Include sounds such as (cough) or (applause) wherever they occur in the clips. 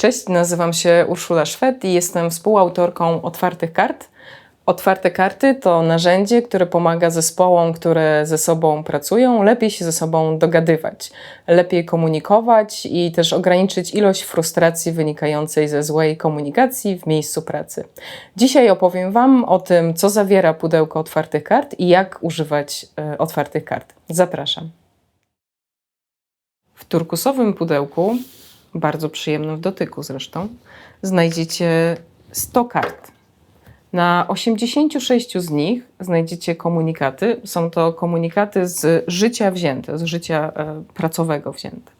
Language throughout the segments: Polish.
Cześć, nazywam się Urszula Szwed i jestem współautorką Otwartych Kart. Otwarte karty to narzędzie, które pomaga zespołom, które ze sobą pracują, lepiej się ze sobą dogadywać, lepiej komunikować i też ograniczyć ilość frustracji wynikającej ze złej komunikacji w miejscu pracy. Dzisiaj opowiem Wam o tym, co zawiera pudełko otwartych kart i jak używać e, otwartych kart. Zapraszam. W turkusowym pudełku, bardzo przyjemnym w dotyku zresztą, znajdziecie 100 kart. Na 86 z nich znajdziecie komunikaty. Są to komunikaty z życia wzięte, z życia e, pracowego wzięte.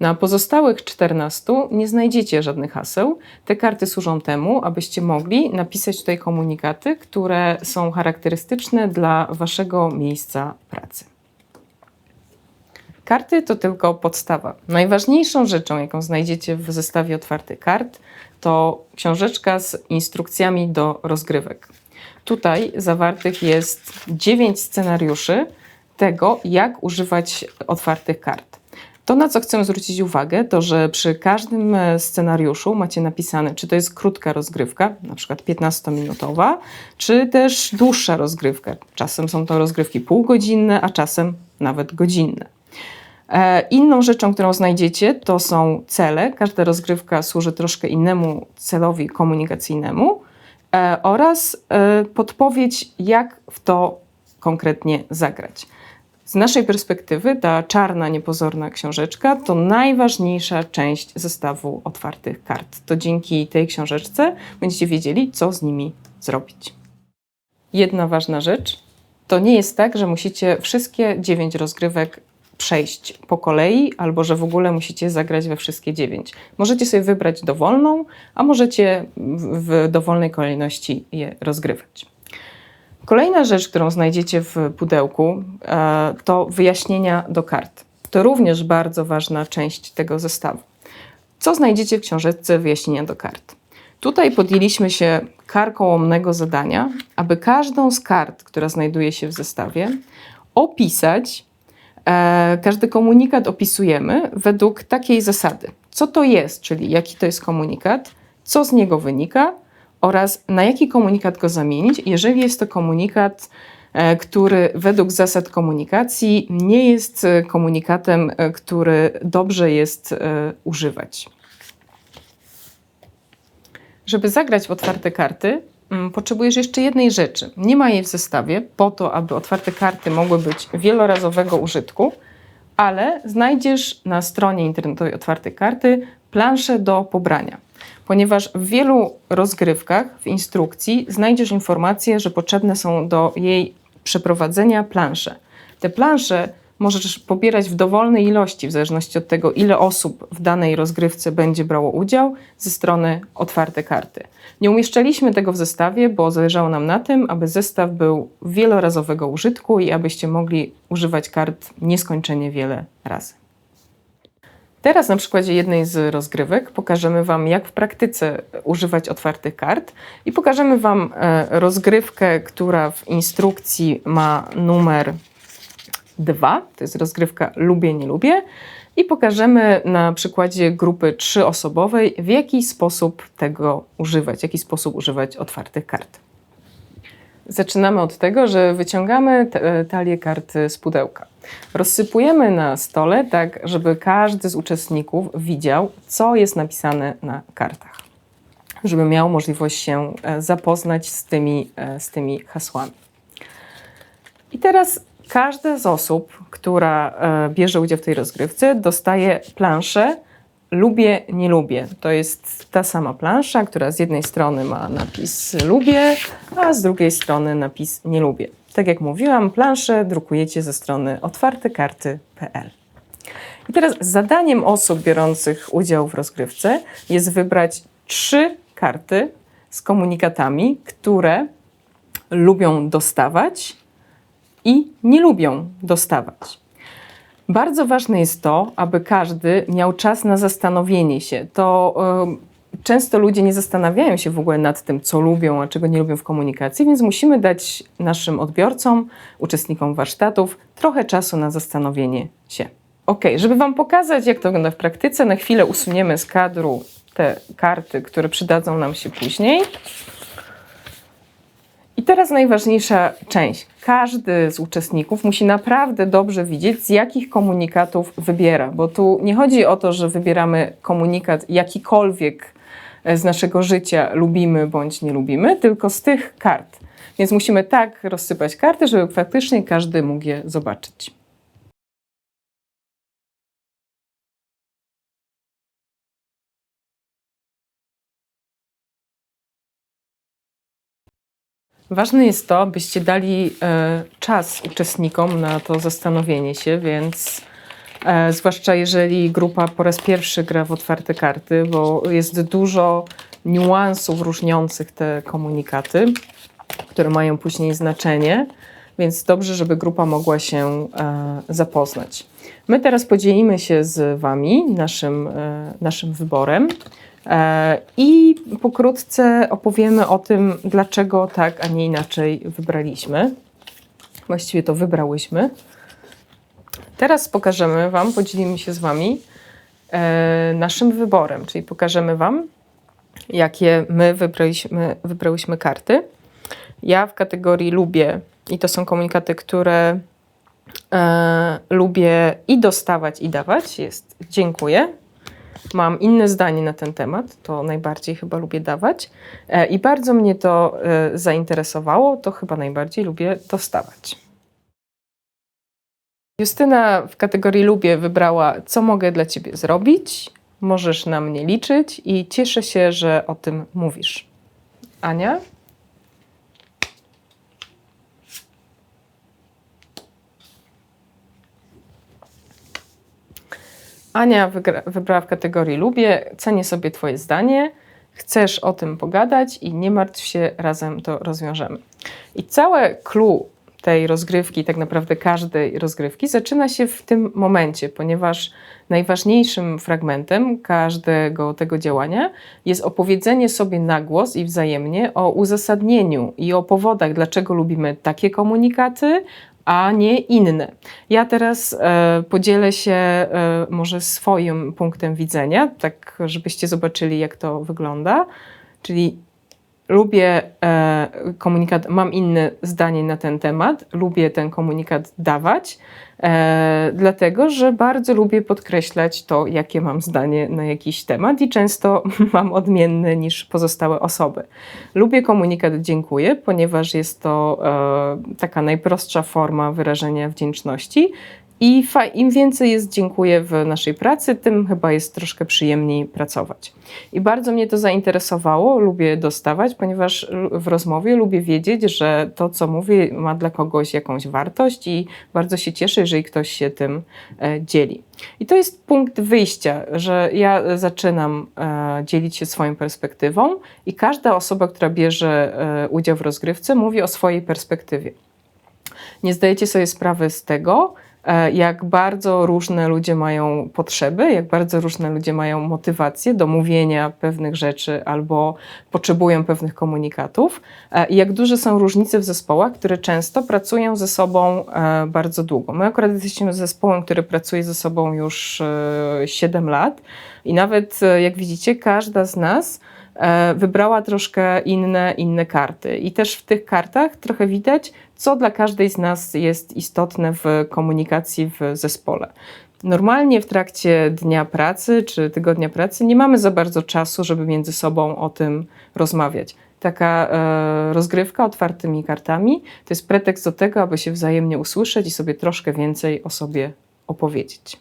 Na pozostałych 14 nie znajdziecie żadnych haseł. Te karty służą temu, abyście mogli napisać tutaj komunikaty, które są charakterystyczne dla waszego miejsca pracy. Karty to tylko podstawa. Najważniejszą rzeczą, jaką znajdziecie w zestawie otwartych kart, to książeczka z instrukcjami do rozgrywek. Tutaj zawartych jest 9 scenariuszy tego, jak używać otwartych kart. To, na co chcę zwrócić uwagę, to że przy każdym scenariuszu macie napisane, czy to jest krótka rozgrywka, na przykład 15-minutowa, czy też dłuższa rozgrywka. Czasem są to rozgrywki półgodzinne, a czasem nawet godzinne. E, inną rzeczą, którą znajdziecie, to są cele. Każda rozgrywka służy troszkę innemu celowi komunikacyjnemu e, oraz e, podpowiedź, jak w to konkretnie zagrać. Z naszej perspektywy ta czarna, niepozorna książeczka to najważniejsza część zestawu otwartych kart. To dzięki tej książeczce będziecie wiedzieli, co z nimi zrobić. Jedna ważna rzecz. To nie jest tak, że musicie wszystkie dziewięć rozgrywek przejść po kolei, albo że w ogóle musicie zagrać we wszystkie dziewięć. Możecie sobie wybrać dowolną, a możecie w dowolnej kolejności je rozgrywać. Kolejna rzecz, którą znajdziecie w pudełku, e, to wyjaśnienia do kart. To również bardzo ważna część tego zestawu. Co znajdziecie w książeczce wyjaśnienia do kart? Tutaj podjęliśmy się karkołomnego zadania, aby każdą z kart, która znajduje się w zestawie, opisać każdy komunikat opisujemy według takiej zasady. Co to jest, czyli jaki to jest komunikat, co z niego wynika oraz na jaki komunikat go zamienić, jeżeli jest to komunikat, e, który według zasad komunikacji nie jest e, komunikatem, który dobrze jest używać. Żeby zagrać w otwarte karty, potrzebujesz jeszcze jednej rzeczy. Nie ma jej w zestawie po to, aby otwarte karty mogły być wielorazowego użytku, ale znajdziesz na stronie internetowej otwarte karty planszę do pobrania. Ponieważ w wielu rozgrywkach w instrukcji znajdziesz informacje, że potrzebne są do jej przeprowadzenia plansze. Te plansze możesz pobierać w dowolnej ilości, w zależności od tego, ile osób w danej rozgrywce będzie brało udział, ze strony otwarte karty. Nie umieszczaliśmy tego w zestawie, bo zależało nam na tym, aby zestaw był wielorazowego użytku i abyście mogli używać kart nieskończenie wiele razy. Teraz na przykładzie jednej z rozgrywek pokażemy Wam, jak w praktyce używać otwartych kart i pokażemy Wam e, rozgrywkę, która w instrukcji ma numer 2, to jest rozgrywka lubię, nie lubię i pokażemy na przykładzie grupy trzyosobowej, w jaki sposób tego używać, w jaki sposób używać otwartych kart. Zaczynamy od tego, że wyciągamy talię kart z pudełka. Rozsypujemy na stole tak, żeby każdy z uczestników widział, co jest napisane na kartach, żeby miał możliwość się e, zapoznać z tymi, e, z tymi hasłami. I teraz Każda z osób, która e, bierze udział w tej rozgrywce, dostaje planszę lubię, nie lubię. To jest ta sama plansza, która z jednej strony ma napis lubię, a z drugiej strony napis nie lubię. Tak jak mówiłam, planszę drukujecie ze strony otwartekarty.pl. I teraz zadaniem osób biorących udział w rozgrywce jest wybrać trzy karty z komunikatami, które lubią dostawać i nie lubią dostawać. Bardzo ważne jest to, aby każdy miał czas na zastanowienie się. To y, często ludzie nie zastanawiają się w ogóle nad tym, co lubią, a czego nie lubią w komunikacji, więc musimy dać naszym odbiorcom, uczestnikom warsztatów trochę czasu na zastanowienie się. Ok, żeby Wam pokazać, jak to wygląda w praktyce, na chwilę usuniemy z kadru te karty, które przydadzą nam się później. Teraz najważniejsza część. Każdy z uczestników musi naprawdę dobrze widzieć, z jakich komunikatów wybiera, bo tu nie chodzi o to, że wybieramy komunikat jakikolwiek z naszego życia lubimy bądź nie lubimy, tylko z tych kart. Więc musimy tak rozsypać karty, żeby faktycznie każdy mógł je zobaczyć. Ważne jest to, byście dali e, czas uczestnikom na to zastanowienie się, więc e, zwłaszcza jeżeli grupa po raz pierwszy gra w otwarte karty, bo jest dużo niuansów różniących te komunikaty, które mają później znaczenie, więc dobrze, żeby grupa mogła się e, zapoznać. My teraz podzielimy się z Wami naszym, naszym wyborem. E, I pokrótce opowiemy o tym, dlaczego tak, a nie inaczej wybraliśmy. Właściwie to wybrałyśmy. Teraz pokażemy Wam, podzielimy się z Wami e, naszym wyborem, czyli pokażemy Wam, jakie my wybraliśmy, wybrałyśmy karty. Ja w kategorii lubię, i to są komunikaty, które e, lubię i dostawać, i dawać, jest dziękuję. Mam inne zdanie na ten temat, to najbardziej chyba lubię dawać. E, I bardzo mnie to e, zainteresowało, to chyba najbardziej lubię dostawać. Justyna w kategorii lubię wybrała, co mogę dla ciebie zrobić, możesz na mnie liczyć i cieszę się, że o tym mówisz. Ania? Ania wybrała w kategorii lubię, cenię sobie Twoje zdanie, chcesz o tym pogadać i nie martw się, razem to rozwiążemy. I całe clue tej rozgrywki, tak naprawdę każdej rozgrywki, zaczyna się w tym momencie, ponieważ najważniejszym fragmentem każdego tego działania jest opowiedzenie sobie na głos i wzajemnie o uzasadnieniu i o powodach, dlaczego lubimy takie komunikaty, a nie inne. Ja teraz e, podzielę się e, może swoim punktem widzenia, tak żebyście zobaczyli, jak to wygląda. Czyli lubię e, komunikat, mam inne zdanie na ten temat, lubię ten komunikat dawać, e, dlatego że bardzo lubię podkreślać to, jakie mam zdanie na jakiś temat i często (laughs) mam odmienne niż pozostałe osoby. Lubię komunikat dziękuję, ponieważ jest to e, taka najprostsza forma wyrażenia wdzięczności. I im więcej jest dziękuję w naszej pracy, tym chyba jest troszkę przyjemniej pracować. I bardzo mnie to zainteresowało, lubię dostawać, ponieważ w rozmowie lubię wiedzieć, że to, co mówię, ma dla kogoś jakąś wartość i bardzo się cieszę, jeżeli ktoś się tym e, dzieli. I to jest punkt wyjścia, że ja zaczynam e, dzielić się swoją perspektywą i każda osoba, która bierze e, udział w rozgrywce, mówi o swojej perspektywie. Nie zdajecie sobie sprawy z tego, jak bardzo różne ludzie mają potrzeby, jak bardzo różne ludzie mają motywację do mówienia pewnych rzeczy albo potrzebują pewnych komunikatów, e, i jak duże są różnice w zespołach, które często pracują ze sobą e, bardzo długo. My akurat jesteśmy zespołem, który pracuje ze sobą już 7 lat, i nawet jak widzicie, każda z nas E, wybrała troszkę inne, inne karty. I też w tych kartach trochę widać, co dla każdej z nas jest istotne w komunikacji w zespole. Normalnie w trakcie dnia pracy czy tygodnia pracy nie mamy za bardzo czasu, żeby między sobą o tym rozmawiać. Taka e, rozgrywka otwartymi kartami to jest pretekst do tego, aby się wzajemnie usłyszeć i sobie troszkę więcej o sobie opowiedzieć.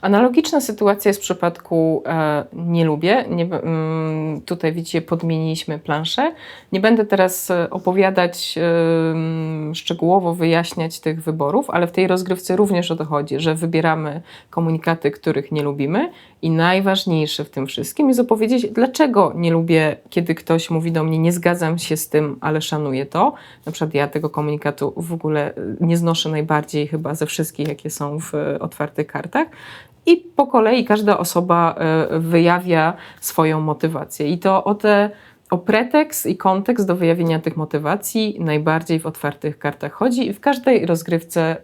Analogiczna sytuacja jest w przypadku e, nie lubię. Nie, mm, tutaj widzicie, podmieniliśmy planszę. Nie będę teraz e, opowiadać e, szczegółowo, wyjaśniać tych wyborów, ale w tej rozgrywce również o to chodzi, że wybieramy komunikaty, których nie lubimy. I najważniejsze w tym wszystkim jest opowiedzieć, dlaczego nie lubię, kiedy ktoś mówi do mnie, nie zgadzam się z tym, ale szanuję to. Na przykład ja tego komunikatu w ogóle e, nie znoszę najbardziej chyba ze wszystkich, jakie są w e, otwartych kartach i po kolei każda osoba e, wyjawia swoją motywację. I to o te o pretekst i kontekst do wyjawienia tych motywacji najbardziej w otwartych kartach chodzi i w każdej rozgrywce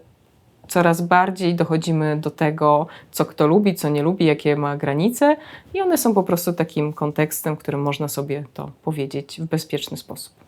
coraz bardziej dochodzimy do tego, co kto lubi, co nie lubi, jakie ma granice, i one są po prostu takim kontekstem, którym można sobie to powiedzieć w bezpieczny sposób.